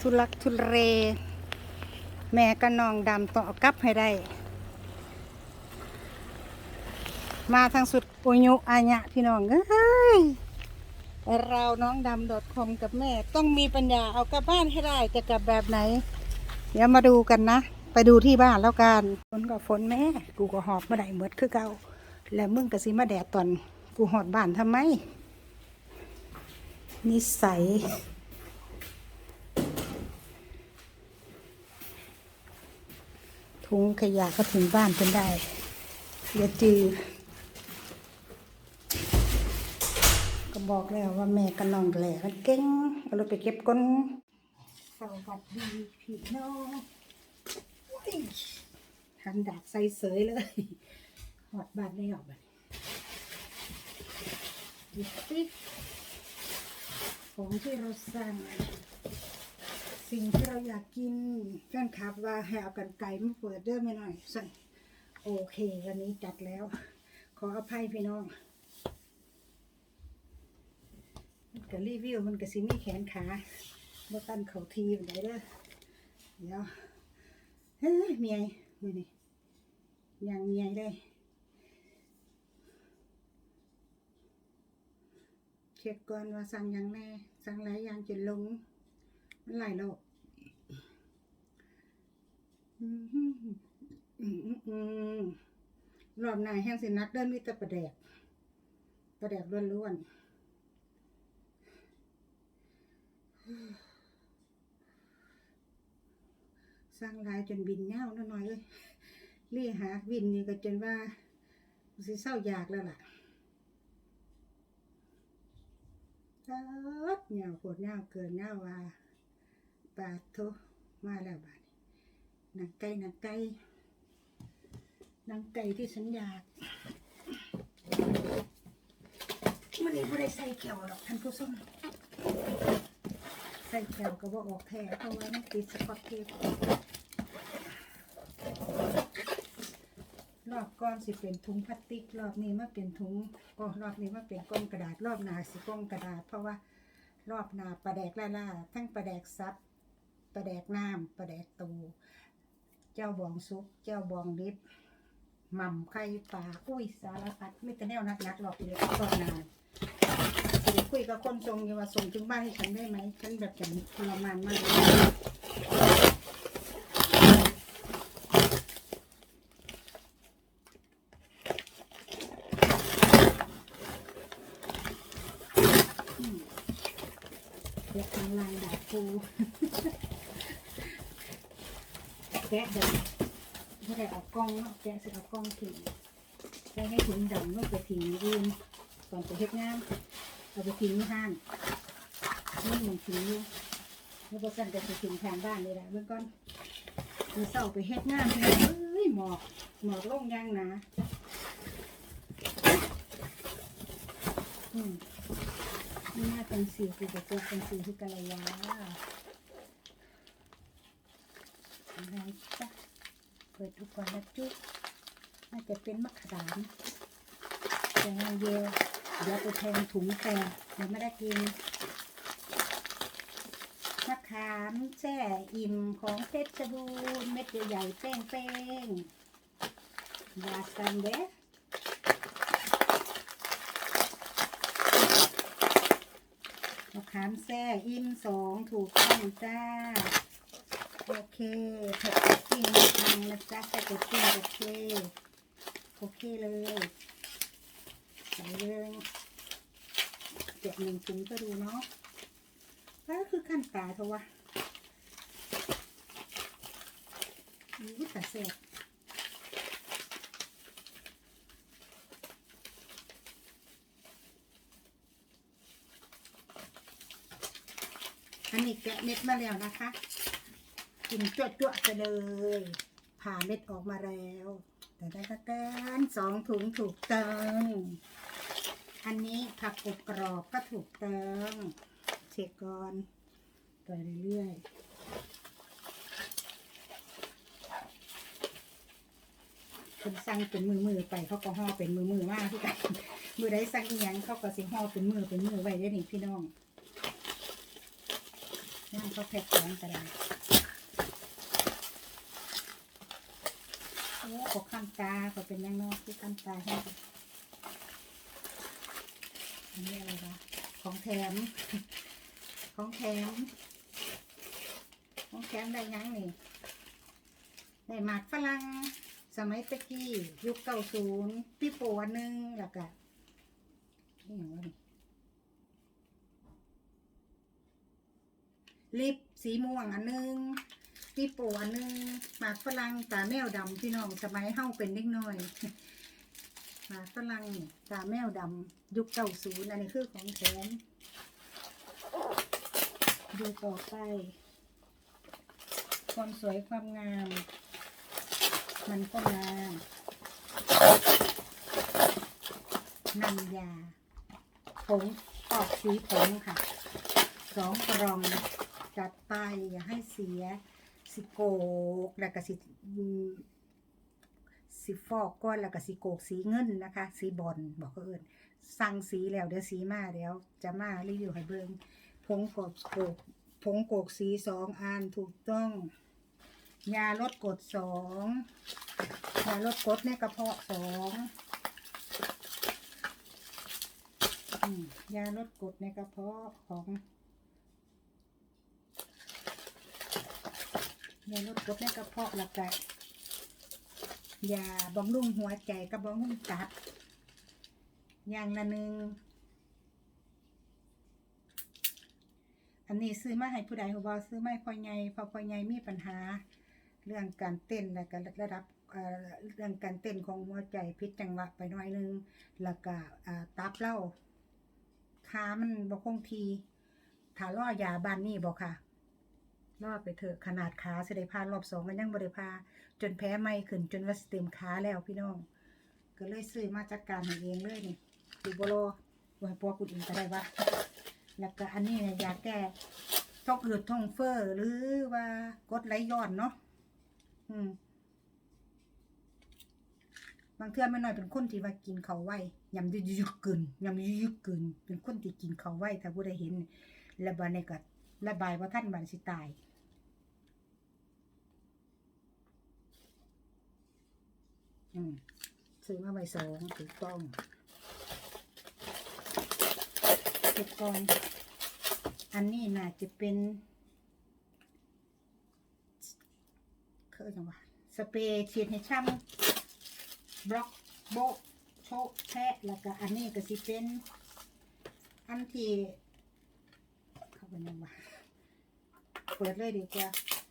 ทุลักทุเลแม่กับน้องดำต้อกลับให้ได้ มาทางสุดปุยุอาญะพี่น้องเอ้ยเราน้องดำ .com กับแม่ ต้องมีปัญญาเอากลับบ้านให้ได้จะกลับแบบไหน เดี๋ยวมาดูกันนะ ไปดูที่บ้านแล้วกันฝนก็ฝนแม่ กูก็หอบมาได้เหมือดคือเก่าแล้วมึงก็สิมาแดดตอน กูหอดบ้านทำไมนิสัย ถุงขยะก็ถึงบ้านจนได้อย่าจือก็บอกแล้วว่าแม่กับน้องแหล่มันเก่งเอารถไปเก็บก้นสวัสดีพี่น้องทันดาบใส่เสยเลยหอดบ้านได้ออกบ้านดูสิของที่เราสั่ง สิ่งที่เราอยากกินแฟนคลับว่าให้เอากันไก่มาเปิดเด้อไม่หน่อยสั่นโอเควันนี้จัดแล้ว ขออภัยพี่น้องมันก็รีวิวมันก็สิมีแขนขาบ่ตันเขาทีมันได้เด้อเดี๋ยวเฮ้ยเมียมือนี่ยังเมียเลยเช็คก่อนว่าสั่งยังแน่สั่งหลายอย่างจนลงมันหลายโลก รอบหน้าแห้งสินักเดินมีแต่ประแดก ประแดกล้วนๆ สร้างลายจนบินเน่าน้อยๆเลยเรียหาบินนี่ก็จนว่าสิเศร้าอยากแล้วล่ะตัดเหงาโคตรเหงาเกินเหงาว่าปาดโทมาแล้วบาดนี้ หนังไก่หนังไก่หนังไก่ที่ฉันอยากมันนี้ไม่ได้ใส่แก้วหรอกท่านผู้ชมใส่แก้วก็บอกออกแท้เพราะว่ามันติดสกอตเทปรอบก่อนสิเป็นถุงพลาสติกรอบนี้มาเป็นถุงก็รอบนี้มาเป็นกล่องกระดาษรอบหนาสิกล่องกระดาษ เพราะว่ารอบหนาปลาแดกล่าล่าทั้งปลาแดกซับปลาแดกน้ำปลาแดกตู เจ้าบองซุปเจ้าบองดิบหม่ำไข่ปลาอุ้ยสารพัดไม่แต่แนวนักนักๆหรอกเดี๋ยวรอบหนาเดี๋ยวคุยกับคนทรงอยู่ว่าส่งถึงบ้านให้ฉันได้ไหมฉันแบบอย่างทรมานมากเลยเด็กทำลายดาบปู แกะเดินไม่ได้เอากล้องเนาะแกะสิเอากล้องทิ้งใส่ให้ถุงดำไม่ไปทิ้งอื่นก่อนจะเฮ็ดงานเอาไปทิ้งห้างนี่มันทิ้งอยู่แล้วก็สั่นจะไปทิ้งทางบ้านเลยแหละเมื่อก่อนเมีเศร้าไปเฮ็ดงานที่เอ้ยหมอกหมอกลงยางนาอืมนี่น่าเป็นสีคือจะเป็นสีที่กะระยา อะไรจ้ะเปิดดูก่อนนะจุ๊น่าจะเป็นมะขามแตงเยลเดี๋ยวไปแทงถุงแตงเดี๋ยวไม่ได้กินมะขามแช่อิ่มของเพชรบูรณ์เม็ดใหญ่ๆเป้งๆยากันเด้มะขามแช่อิ่มสองถูกต้องจ้า โอเคเผ็ดจริงทางนะจ๊ะใส่กระเทียมโอเคโอเคเลยใส่เลยเจ็ดหนึ่งถุงก็ดูเนาะแล้วคือขั้นตาเถอะวะอู้แต่แซ่บอันนี้แกะเม็ดมาแล้วนะคะ กินจวดจวดๆไปเลยผ่าเม็ดออกมาแล้ว แต่ได้ตะกันสองถุงถูกเติมอันนี้ผักอบกรอบก็ถูกเติมเช็คก่อนไปเรื่อยๆคนสั่งเป็นมือมือๆไปเขาก็ห่อเป็นมือมือๆมากที่กันมือได้สั่งอียงเขาก็สิห่อเป็นมือเป็นมือไว้ได้หนิพี่น้องนั่นเขาแพ็คของกระดาษ โอ้ขอขั้นตาเขาเป็นยังไงที่ขั้นตาให้อันนี้อะไรวะของแถม ของแถม ของแถมได้ยังนี่ได้หมากฝรั่งสมัยตะกี้ ยุคเก้าศูนย์พี่โปอันหนึงแล้วก็นี่อย่างวะนี่ลิปสีม่วงอันหนึง พี่โปอันหนึงหมากฝรั่งตาแมวดำพี่น้องสมัยเฮาเป็นเด็กน้อยหมากฝรั่งตาแมวดำยุคเก้าศูนย์อันนี้คือของแถมดูต่อไป ความสวยความงาม มันก็งามนันยาผงออกสีผงค่ะสองกรองจัดไปอย่าให้เสีย สิโกกแล้วก็สิสิฟอกก้อนแล้วก็สิโกกสีเงินนะคะ สีบอลบอกเอิญสั่งสีแล้วเดี๋ยวสีมาเดี๋ยวจะมารีวิวให้เบิ่งผงกบโกกผงโกกสีสองอันถูกต้อง ยาลดกดสองยาลดกดในกระเพาะสองยาลดกดในกระเพาะของ ยาลดกรดในกระเพาะแล้วก็ยาบำรุงหัวใจกับบำรุงตับ อย่างละหนึ่งอันนี้ซื้อมาให้ผู้ใดหัวบอซื้อมาให้พ่อใหญ่พอพ่อใหญ่มีปัญหา เรื่องการเต้นแล้วก็ระดับเรื่องการเต้นของหัวใจพิษจังหวะไปหน่อยนึง แล้วก็อ่าตับเล่าขามันบ่คงทีถ้ารอยาบ้านนี่บอกค่ะ รอไปเถอะขนาดขาเสิได้พารอบสองก็ยังบ่ได้พาจนแพ้ไม่ขึ้นจนว่าสิเต็มขาแล้วพี่น้อง ก็เลยซื้อมาจัดการเองเลยนี่ดูบโลไว้ปัวกุดอินก็ได้วะแล้วก็อันนี้เนี่ยยาแก้ท้องอืดท้องเฟ้อหรือว่ากดไหลย้อนเนาะอืมบางเทื่อไม่น้อยเป็นคนที่ว่ากินเขาไว้ยำยุยกกึนยำยุยกกึนเป็นคนที่กินเขาไว้ถ้าผู้ใดเห็น และบานในก็ระบายว่าท่านบานสิตาย อืม ซื้อมาใบสองถูกต้องเก็บก่อนอันนี้น่าจะเป็นเคือจังหวะสเปรย์ฉีดให้ช่ำบล็อกโบโชะแทะแล้วก็อันนี้ก็สิเป็น อันที่เข้าไปยังวะเปิดเลยดีกว่า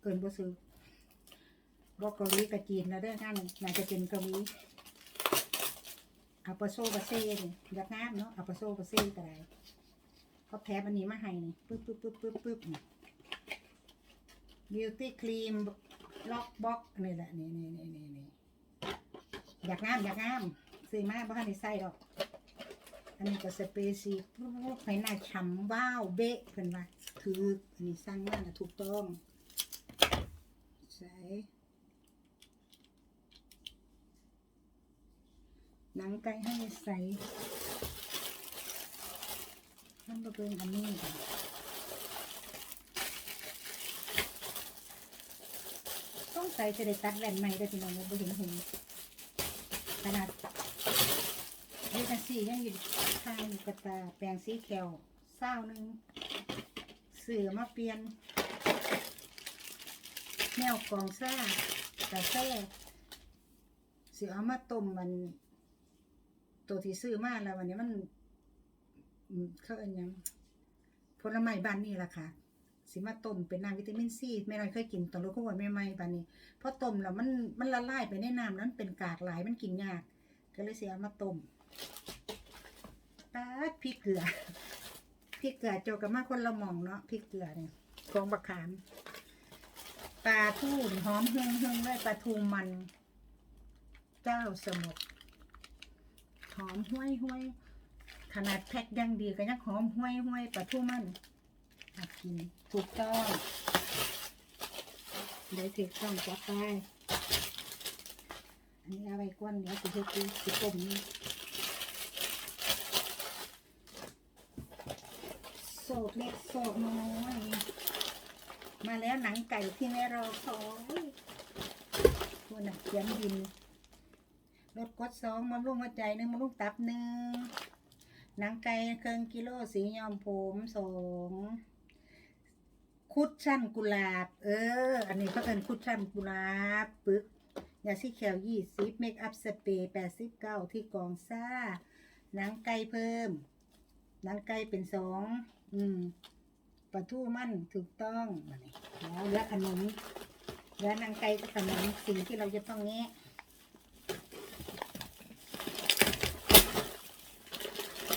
เกินบ่ซื้อ บอกเกาหลีกับจีนแล้วเด้อท่านน่าจะเป็นเกาหลีอาปาโซบาเซ่นี่อยากงามเนาะอาปาโซบาเซ่ก็ได้เขาแถมอันนี้มาให้นี่ปึ๊บปึ๊บปึ๊บปึ๊บปึ๊บนี่บิวตี้ครีมล็อกบ็อกนี่แหละนี่นี่นี่นี่นี่อยากงามอยากงามซื้อมาบ้านในไส้ดอก อันนี้ก็สเปรย์สีปุ๊บให้หน้าฉ่ำว้าวเบะเพิ่นว่าคืออันนี้สร้างมานะถูกต้องใส่ นังไก่ให้ใส่ทำมาเป็นอันนี้ต้องใส่จะได้ตัดแหวนใหม่ได้พี่น้องบ่เห็นหุ่นขนาดนี่กันสี่ยังอยู่ข้างกระตาแปรงสีแขวเศร้าหนึ่งเสือมาเปลี่ยน แนวกองซ่ากระแซ่เสือเอามาต้มมัน ตัวที่ซื้อมาแล้ววันนี้มันเขาเอันยังผลไม้บ้านนี่ล่ะค่ะ สิมาต้มเป็นน้ำวิตามินซีแม่น้อยเคยกินตอนรู้ก็ว่าไม่ไม่ๆปานนี้พอต้มแล้วมันมันละลายไปในน้ำแล้วมันเป็นกากหลายมันกินยาก ก็เลยเสียมาต้มตัดพริกเกลือพริกเกลือโจกับมาคนละหมองเนาะพริกเกลือเนี่ยของบักขามปลาทูนหอมเฮืองเฮืองเลยปลาทูมัน เจ้าสมุทร หอมห้วยห้วยขนาดแพ็คยังดีก็ยังหอมห้วยห้วยปลาทูมันมากินถูกต้องได้ถูกต้องจัดไปอันนี้เอาไว้ก้อนเดี๋ยวสิเฮ็ดสิสิต้มนี่โสดเล็กโสดน้อยมาแล้วหนังไก่ที่แม่รอคอยตัวหนักเขียนดิน รถกดสองมาลุ่งหัวใจหนึ่งมาลุ่งตับหนึ่งหนังไก่เครื่องกิโลสียอมผมสองคุดชั่นกุหลาบ เออ อันนี้เขาเป็นคุดชั่นกุหลาบปึกยาซีแคลยี่สิบเมคอัพสเปรย์แปดสิบเก้าที่กองซ่าหนังไก่เพิ่มหนังไก่เป็นสองอืมปลาทูมั่นถูกต้องมานี่แล้วเหลือขนมเหลือหนังไก่กับขนมสิ่งที่เราจะต้องแงะ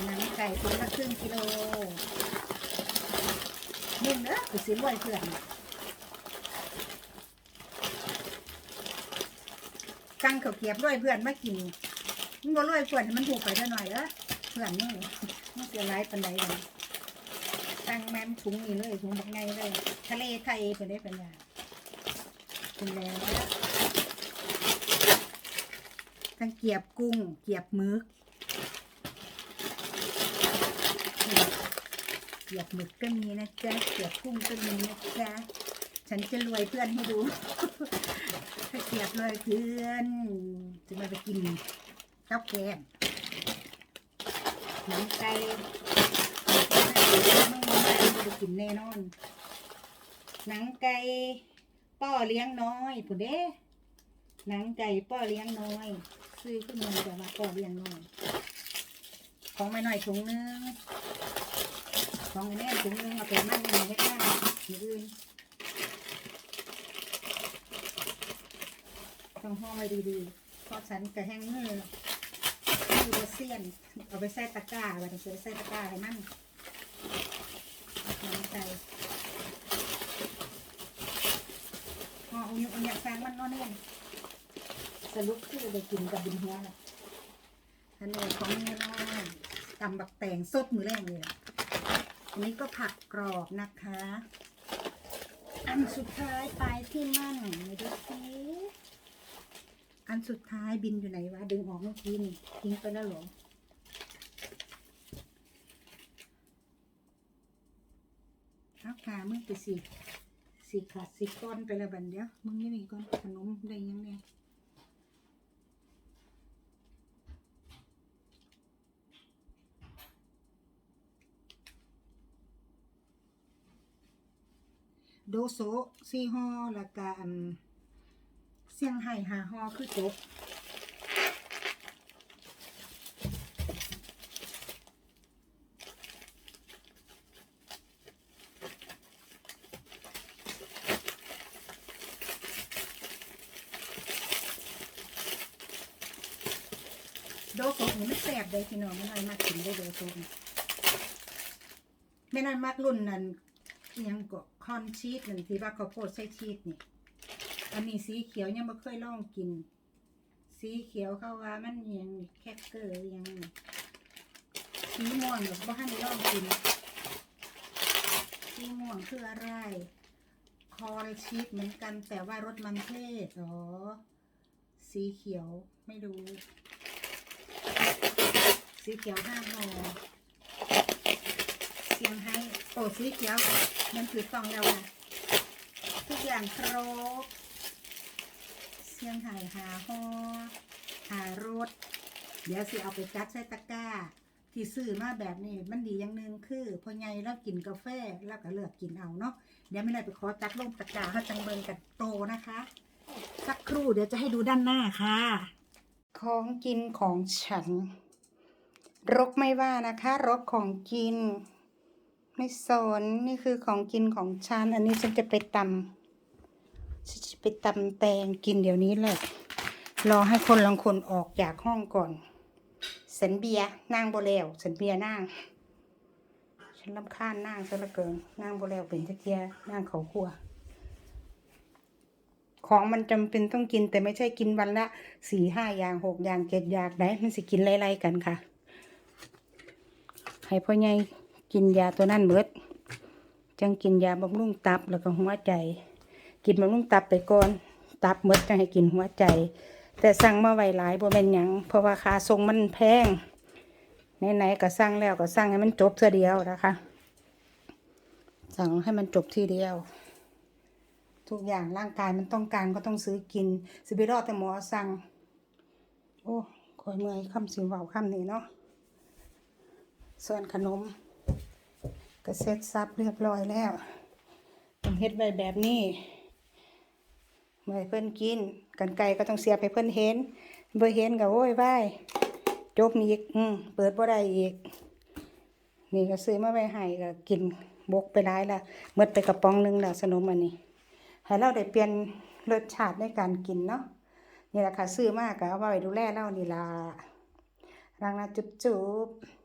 หนัง ไก่ตัวละครึ่งกิโลนึ่งเด้อกูสิรวยเพื่อนตั้งเขาเกียบรวยเพื่อนมากินมึงบ่รวยเพื่อนมันถูกไปเท่าหน่อยเด้อเพื่อนมึงมึงเสียร้ายปันใดกันตั้งแม่มถุงนี่เลยถุงบักไงเลย ทะเลไทยไปได้ปัญญาเป็นแล้วทั้งเกียบกุ้ง เกียบมึก เกียบหมึกก็มีนะจ๊ะเกียบกุ้งก็มีนะจ๊ะฉันจะรวยเพื่อนให้ดู ถ้าเกียบรวยเพื่อน จะมาไปกินข้าวแกงหนังไก่ไม่ได้กินแน่นอน หนังไก่ป้อเลี้ยงน้อยผู้เด้หนังไก่ป้อเลี้ยงน้อย ซื้อขึ้นมาแต่ว่าป้อเลี้ยงน้อย ของไม่น้อยถุงนึง ของอ้แน่ถุงนึงเอาไปมั่นในไว้ข้างอย่างอื่นต้องห่อไว้ดีๆเพราะฉันกระแห้งมือมือเสี้ยน เอาไปใส่ตะกร้าไว้เดี๋ยวจะไปใส่ตะกร้าให้มันน้ำใจห่ออุ้ยอุ้ยแฟงมันนอนเนี่ยสรุปคือได้กินกับบินหัวแหละอันนี้ของเนื้อนตำบักแตงสดมือแรงเลยล่ะ อันนี้ก็ผักกรอบนะคะ อันสุดท้ายปลายที่มั่นไม่ดูสิอันสุดท้ายบินอยู่ไหนวะ ดึงออกเมื่อกี้นี่ทิ้งไปแล้วหรอเอาขาเมึงไปสิสีขาดสีก้อนไปแล้วบันเดียวมึงนี่นี่ก้อนขนมได้ยังไง โดโซสี่ห่อแล้วก็อันเซี่ยงไฮ้ห้าห่อคือจบโดโซะนี่มันแสบเลยพี่น้องไม่น้อยมากกินได้โดโซะนี่ไม่น้อยมากรุ่นนั้นยังก็ คอนชีสหนึ่งที่ว่าเขาวโพดใส่ชีสนี่ อันนี้สีเขียวยังไม่เคยลองกิน สีเขียวเขาว่ามันยังแคคเกอร์ยังนี่สีม่วงแบบว่าให้ลองกินสีม่วงคืออะไร คอนชีสเหมือนกันแต่ว่ารสมันเทศอ๋อสีเขียวไม่รู้ สีเขียวห้าห่อ เสียงให้โอ้สีเขียวมันถือกล่องแล้วอะทุกอย่างครบเสียงไห่หาห่อหารถ เดี๋ยวสิเอาไปจัดใส่ตะกร้า ที่ซื้อมาแบบนี้มันดีอย่างหนึ่งคือพอไงแล้วกินกาแฟแล้วก็เลือกกินเอาเนาะเดี๋ยวไม่ได้ไปขอจัดลงตะกร้าให้จังเบิงกันโตนะคะ สักครู่เดี๋ยวจะให้ดูด้านหน้าค่ะ ของกินของฉันรกไม่ว่านะคะ รกของกิน ไม่สนนี่คือของกินของฉัน อันนี้ฉันจะไปตำฉันจะไปตำแตงกินเดี๋ยวนี้แหละ รอให้คนลังคนออกจากห้องก่อน สันเบียร์นางโบแล้วสันเบียร์นางฉันรำคาญนางซะเหลือเกินนางโบแล้วเป็นตะเทียนางเขาขัวของมันจำเป็นต้องกินแต่ไม่ใช่กินวันละสี่ห้าอย่างหกอย่างเจ็ดอย่างได้มันสิกินไล่ๆกันค่ะ ให้พ่อใหญ่ กินยาตัวนั้นเบิด จังกินยาบำรุงตับแล้วก็หัวใจ กินบำรุงตับไปก่อน ตับเมดจังให้กินหัวใจ แต่สั่งมาไวหลายบ่เป็นหยังเพราะว่าค่าส่งมันแพงไหนๆก็สั่งแล้วก็สั่งให้มันจบเท่อเดียวนะคะ สั่งให้มันจบทีเดียว ทุกอย่างร่างกายมันต้องการก็ต้องซื้อกินสิไปรอดแต่หมอสั่งโอ้คอยเมื่อยคำสิวเว้าคำนี้เนาะส่วนขนม ก็เซ็ตซับเรียบร้อยแล้วผมเฮ็ดไว้แบบนี้ไว้เพิ่นกิน กันไก่ก็ต้องเสียบให้เพิ่นเห็นบ่เห็นก็โอ้ยว้ายจบอีกอืมเปิดบ่ได้อีก นี่ก็ซื้อมาไว้ให้ก็กินบกไปหลายละหมดไปกระป๋องนึงแล้วสนมอันนี้ ให้เราได้เปลี่ยนรสชาติในการกินเนาะนี่แหละค่ะซื้อมากก็เอาไว้ดูแลเรานี่ล่ะรังนะจุ๊บๆ